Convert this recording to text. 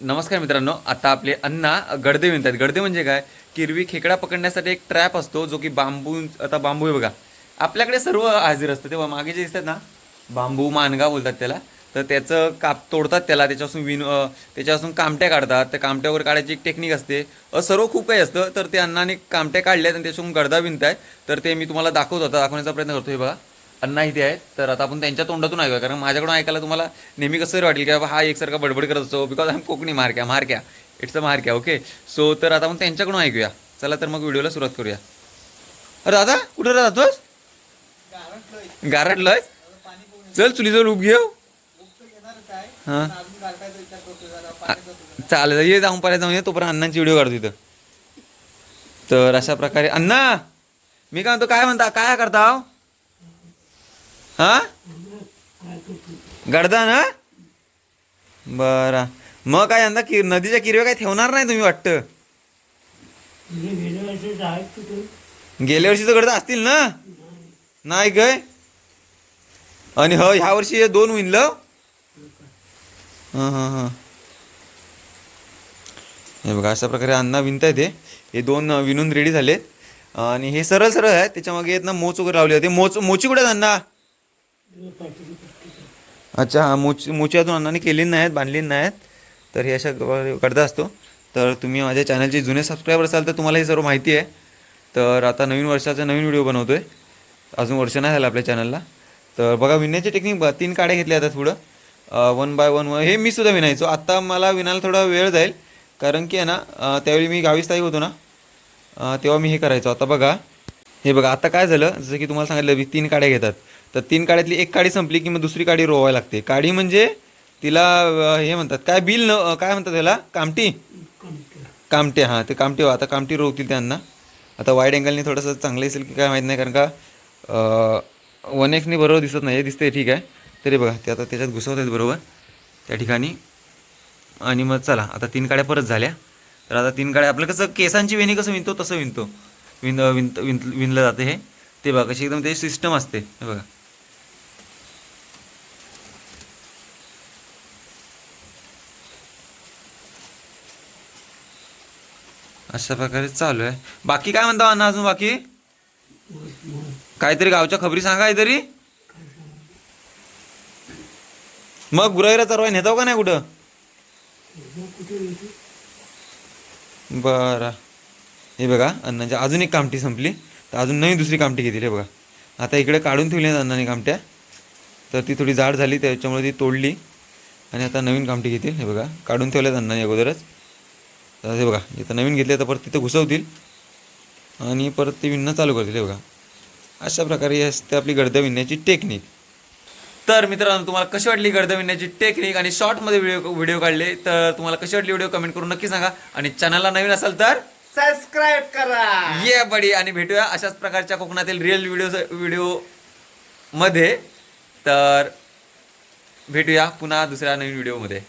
नमस्कार मित्रांनो आता आपले अण्णा गडदे विणतात गडदे म्हणजे काय? किरवी खेकडा पकडण्यासाठी एक ट्रॅप असतो जो की बांबू आता बांबू आहे बघा. आपल्याकडे सर्व हाजीर असतं. तेव्हा मागे जे दिसतात ना बांबू मानगा बोलतात त्याला. तर त्याचं काप तोडतात त्याला त्याच्यापासून विन त्याच्यापासून कामट्या काढतात. त्या कामट्यावर काढायची एक टेक्निक असते. सर्व खूप काही असतं तर ते अण्णाने कामट्या काढल्यात आणि त्याच्यातून गडदा विणताय तर ते मी तुम्हाला दाखवत होता दाखवण्याचा प्रयत्न करतो हे बघा. अण्णा इथे आहेत. तर आता आपण त्यांच्या तोंडातून ऐकूया. कारण माझ्याकडून ऐकायला तुम्हाला नेहमी कसं वाटेल की बाबा हा एकसारखा बडबड करत असतो. बिकॉज आय कोकणी मारक्या मारक्या इट्स अ मारक्या ओके सो तर आता आपण त्यांच्याकडून ऐकूया. चला तर मग व्हिडिओला सुरुवात करूया. अरे दादा कुठं राहतोस गारटलंय. चल चुलीजवळ उभ घेऊ. हां. चालेल ये जाऊन पाहिजे जाऊन ये. तोपर्यंत अण्णांची व्हिडिओ काढतो इथं तर अशा प्रकारे अण्णा! मी काय म्हणतो काय म्हणता? काय करता? हा? गडदा ना बरं. मग काय यंदा कि नदीच्या किरव्या काय ठेवणार नाही तुम्ही वाटतं? गेल्या वर्षी तर गडदा असतील ना? नाही काय? आणि ह ह्या वर्षी हे दोन होईल हां हां हां. हे बघा अशा प्रकारे अण्णा विणताय ते हे दोन विणून रेडी झाले आणि हे सरळ सरळ आहे त्याच्यामागे आहेत ना मोच वगैरे लावले होते. मोच मोची कुठे आहेत अण्णा? अच्छा हां मुच मुच्यातून अजून अण्णाने केलेली नाहीत आहेत बांधलेली नाही आहेत तर हे अशा करता असतो. तर तुम्ही माझ्या चॅनलचे जुने सबस्क्रायबर असाल तर तुम्हाला हे सर्व माहिती आहे. तर आता नवीन वर्षाचा नवीन व्हिडिओ बनवतो आहे अजून वर्ष नाही झालं आपल्या चॅनलला तर बघा विणण्याची टेक्निक बघा तीन काड्या घेतल्या आता पुढं. वन बाय वन हे मी सुद्धा विणायचो आत्ता मला विणायला थोडा वेळ जाईल. कारण की आहे ना त्यावेळी मी गावी स्थायिक होतो ना. तेव्हा मी हे करायचो. आता बघा. हे बघा आता काय झालं? जसं की तुम्हाला सांगितलं मी तीन काड्या घेतात. तर तीन काड्यातली एक काडी संपली की मग दुसरी काडी रोवायला लागते. काडी म्हणजे तिला हे म्हणतात काय बिल न काय म्हणतात त्याला? कामटी? कामटे हां ते कामटे आता कामटी रोवतील त्यांना. आता वाईड अँगलनी थोडंसं चांगलं दिसेल की काय माहीत नाही कारण का वन एक्सने बरोबर दिसत नाही. हे दिसते ठीक आहे. तरी बघा ते आता त्याच्यात घुसवत आहेत बरोबर. त्या ठिकाणी. आणि मग चला आता तीन काड्या परत झाल्या. तर आता तीन काड्या आपलं कसं केसांची वेणी कसं विणतो तसं विणतो. विण विणत विण विणलं जातं हे. ते बघा कशी एकदम ते सिस्टम असते. हे बघा. अशा प्रकारे चालू आहे. बाकी काय म्हणता अण्णा अजून बाकी? काहीतरी गावच्या खबरी सांगा काहीतरी? मग गुराईला चरवाय नेताव हो का नाही कुठं? बरं. हे बघा अण्णाची अजून एक कामटी संपली. तर अजून नवीन दुसरी कामटी घेतली हे बघा. आता इकडे काढून ठेवली आहेत अण्णाने कामट्या तर ती थोडी जाड झाली त्याच्यामुळे ती तोडली. आणि आता नवीन कामटी घेतील हे बघा. काढून ठेवल्यात अण्णाने अगोदरच. तर हे बघा इथं नवीन घेतले तर परत तिथं घुसवतील. आणि परत ते विणणं चालू करतील हे बघा. अशा प्रकारे ही असते आपली गडदं विणण्याची टेक्निक. तर मित्रांनो तुम्हाला कशी वाटली गडदं विणण्याची टेक्निक? आणि शॉर्टमध्ये व्हिडिओ व्हिडिओ काढले तर तुम्हाला कशी वाटली व्हिडिओ कमेंट करून नक्की सांगा. आणि चॅनलला नवीन असाल तर सबस्क्राईब करा. ये बडी आणि भेटूया अशाच प्रकारच्या कोकणातील रिअल व्हिडिओ व्हिडिओमध्ये. तर भेटूया पुन्हा दुसऱ्या नवीन व्हिडिओमध्ये